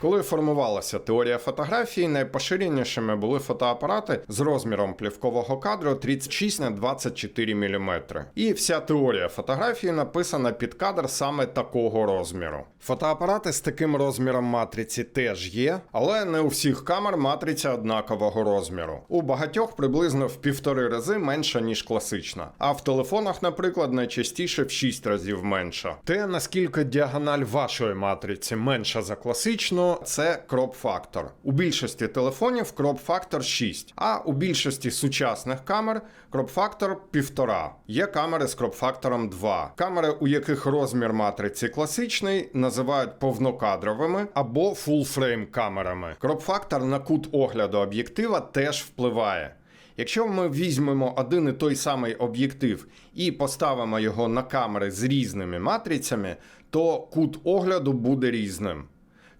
Коли формувалася теорія фотографії, найпоширенішими були фотоапарати з розміром плівкового кадру 36 на 24 мм. І вся теорія фотографії написана під кадр саме такого розміру. Фотоапарати з таким розміром матриці теж є, але не у всіх камер матриця однакового розміру. У багатьох приблизно в півтори рази менша, ніж класична. А в телефонах, наприклад, найчастіше в 6 разів менша. Те, наскільки діагональ вашої матриці менша за класичну, це кроп-фактор. У більшості телефонів кроп-фактор 6, а у більшості сучасних камер кроп-фактор 1,5. Є камери з кроп-фактором 2. Камери, у яких розмір матриці класичний, називають повнокадровими або фулфрейм камерами. Кроп-фактор на кут огляду об'єктива теж впливає. Якщо ми візьмемо один і той самий об'єктив і поставимо його на камери з різними матрицями, то кут огляду буде різним.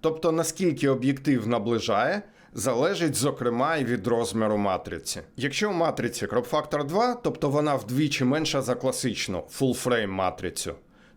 Тобто, наскільки об'єктив наближає, залежить, зокрема, і від розміру матриці. Якщо в матриці кроп-фактор 2, тобто вона вдвічі менша за класичну full-frame матрицю,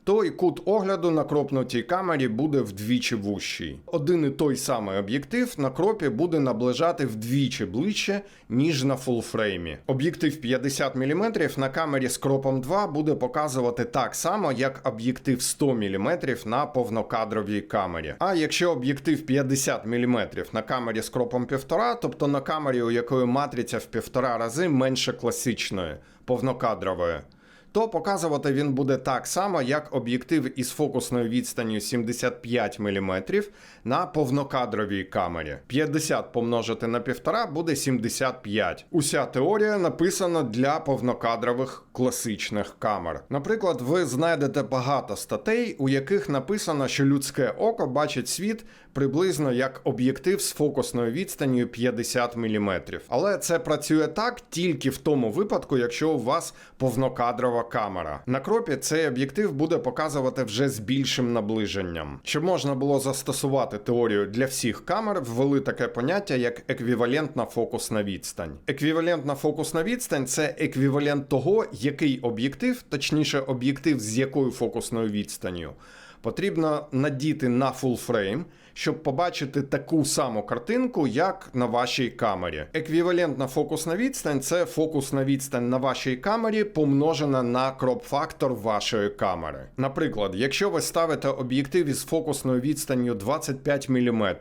то і кут огляду на кропнутій камері буде вдвічі вущий. Один і той самий об'єктив на кропі буде наближати вдвічі ближче, ніж на фулфреймі. Об'єктив 50 мм на камері з кропом 2 буде показувати так само, як об'єктив 100 мм на повнокадровій камері. А якщо об'єктив 50 мм на камері з кропом 1,5, тобто на камері, у якої матриця в півтора рази менше класичної, повнокадрової то показувати він буде так само, як об'єктив із фокусною відстанню 75 мм на повнокадровій камері. 50 помножити на 1,5 буде 75. Уся теорія написана для повнокадрових класичних камер. Наприклад, ви знайдете багато статей, у яких написано, що людське око бачить світ приблизно як об'єктив з фокусною відстанню 50 мм. Але це працює так тільки в тому випадку, якщо у вас повнокадрова камера. На кропі цей об'єктив буде показувати вже з більшим наближенням. Щоб можна було застосувати теорію для всіх камер, ввели таке поняття як еквівалентна фокусна відстань. Еквівалентна фокусна відстань це еквівалент того, який об'єктив, точніше, об'єктив з якою фокусною відстанню. Потрібно надіти на фулфрейм, щоб побачити таку саму картинку, як на вашій камері. Еквівалентна фокусна відстань це фокусна відстань на вашій камері, помножена на кроп-фактор вашої камери. Наприклад, якщо ви ставите об'єктив із фокусною відстанню 25 мм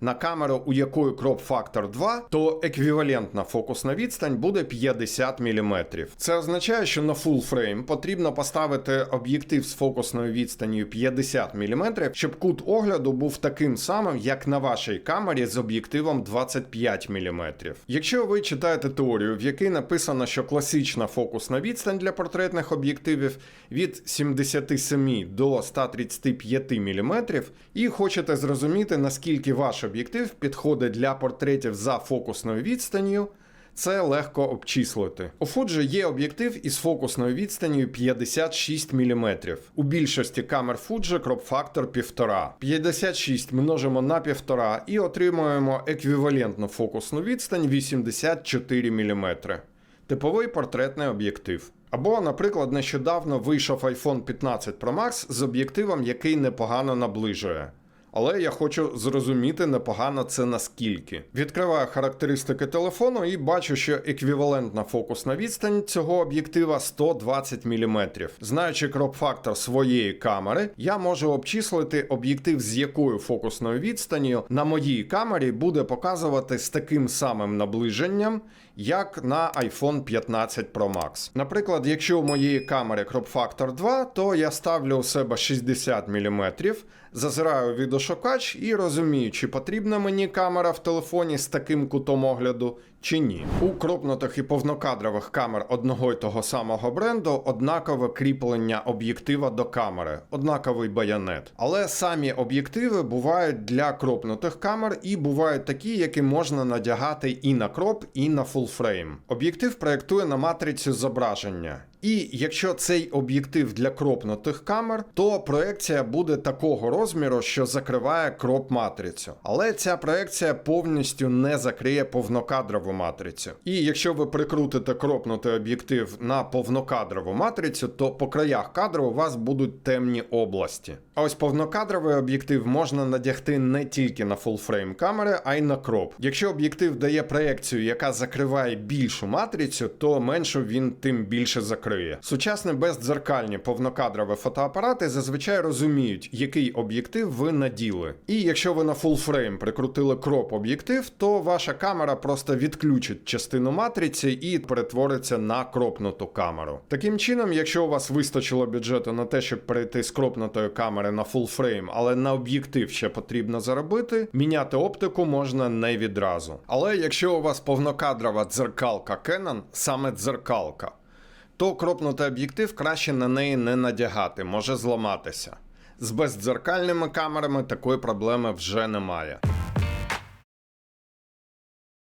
на камеру, у якої кроп-фактор 2, то еквівалентна фокусна відстань буде 50 мм. Це означає, що на фулфрейм потрібно поставити об'єктив з фокусною відстанню 50 мм, щоб кут огляду був таким самим, як на вашій камері з об'єктивом 25 мм. Якщо ви читаєте теорію, в якій написано, що класична фокусна відстань для портретних об'єктивів від 77 до 135 мм, і хочете зрозуміти, наскільки ваш об'єктив підходить для портретів за фокусною відстанню. Це легко обчислити. У Fuji є об'єктив із фокусною відстанню 56 мм. У більшості камер Fuji кроп-фактор 1,5. 56 множимо на 1,5 і отримуємо еквівалентну фокусну відстань 84 мм. Типовий портретний об'єктив. Або, наприклад, нещодавно вийшов iPhone 15 Pro Max з об'єктивом, який непогано наближує. Але я хочу зрозуміти непогано це наскільки. Відкриваю характеристики телефону і бачу, що еквівалентна фокусна відстань цього об'єктива 120 мм. Знаючи кроп-фактор своєї камери, я можу обчислити об'єктив, з якою фокусною відстанню на моїй камері буде показувати з таким самим наближенням, як на iPhone 15 Pro Max. Наприклад, якщо у моєї камери Crop Factor 2, то я ставлю у себе 60 мм, зазираю відошукач і розумію, чи потрібна мені камера в телефоні з таким кутом огляду чи ні. У кропнутих і повнокадрових камер одного й того самого бренду однакове кріплення об'єктива до камери, однаковий баянет. Але самі об'єктиви бувають для кропнутих камер і бувають такі, які можна надягати і на кроп, і на фулфрейм. Об'єктив проєктує на матрицю зображення. І якщо цей об'єктив для кропнутих камер, то проекція буде такого розміру, що закриває кроп матрицю. Але ця проекція повністю не закриє повнокадрову матрицю. І якщо ви прикрутите кропнутий об'єктив на повнокадрову матрицю, то по краях кадру у вас будуть темні області. А ось повнокадровий об'єктив можна надягти не тільки на фулфрейм камери, а й на кроп. Якщо об'єктив дає проекцію, яка закриває більшу матрицю, то меншу він тим більше закриє. Сучасні бездзеркальні повнокадрові фотоапарати зазвичай розуміють, який об'єктив ви наділи. І якщо ви на фулфрейм прикрутили кроп об'єктив, то ваша камера просто відключить частину матриці і перетвориться на кропнуту камеру. Таким чином, якщо у вас вистачило бюджету на те, щоб перейти з кропнутої камери на фулфрейм, але на об'єктив ще потрібно заробити, міняти оптику можна не відразу. Але якщо у вас повнокадрова дзеркалка Canon, саме дзеркалка, то кропнутий об'єктив краще на неї не надягати, може зламатися. З бездзеркальними камерами такої проблеми вже немає.